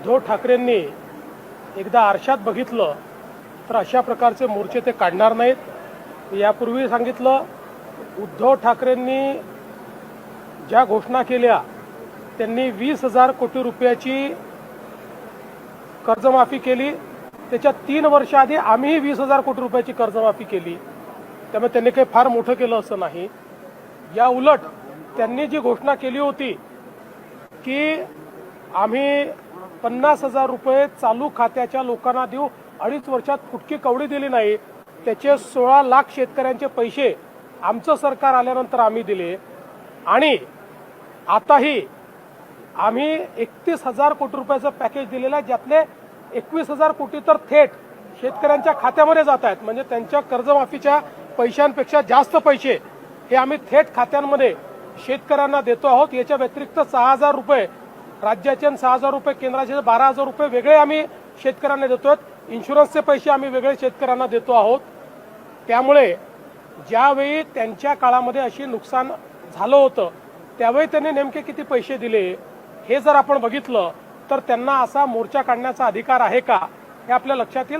उद्धव ठाकरेंनी एकदा आरशात बघितलं तर अशा प्रकारचे मोर्चे ते काढणार नाहीत. यापूर्वी सांगितलं उद्धव ठाकरेंनी ज्या घोषणा केल्या त्यांनी वीस हजार कोटी रुपयाची कर्जमाफी केली. त्याच्या तीन वर्षाआधी आम्हीही वीस हजार कोटी रुपयाची कर्जमाफी केली. त्यामुळे त्यांनी काही फार मोठं केलं असं नाही. या उलट त्यांनी जी घोषणा केली होती की आम्ही पन्नास हजार रुपये चालू खात्याच्या लोकांना देऊ अडीच वर्षात फुटकी कवडी दिली नाही. त्याचे सोळा लाख शेतकऱ्यांचे पैसे आमचं सरकार आल्यानंतर आम्ही दिले. आणि आताही आम्ही एकतीस हजार कोटी रुपयाचं पॅकेज दिलेलं आहे ज्यातले एकवीस हजार कोटी तर थेट शेतकऱ्यांच्या खात्यामध्ये जात आहेत. म्हणजे त्यांच्या कर्जमाफीच्या पैशांपेक्षा जास्त पैसे हे आम्ही थेट खात्यांमध्ये शेतकऱ्यांना देतो आहोत. याच्या व्यतिरिक्त सहा हजार रुपये राज्याचे सहा हजार रुपये केंद्राचे बारा हजार रुपये वेगळे आम्ही शेतकऱ्यांना देतोय इन्शुरन्सचे पैसे आम्ही वेगळे शेतकऱ्यांना देतो आहोत. त्यामुळे ज्यावेळी त्यांच्या काळामध्ये अशी नुकसान झालं होतं त्यावेळी त्यांनी नेमके किती पैसे दिले हे जर आपण बघितलं तर त्यांना असा मोर्चा काढण्याचा अधिकार आहे का हे आपल्या लक्षात येईल.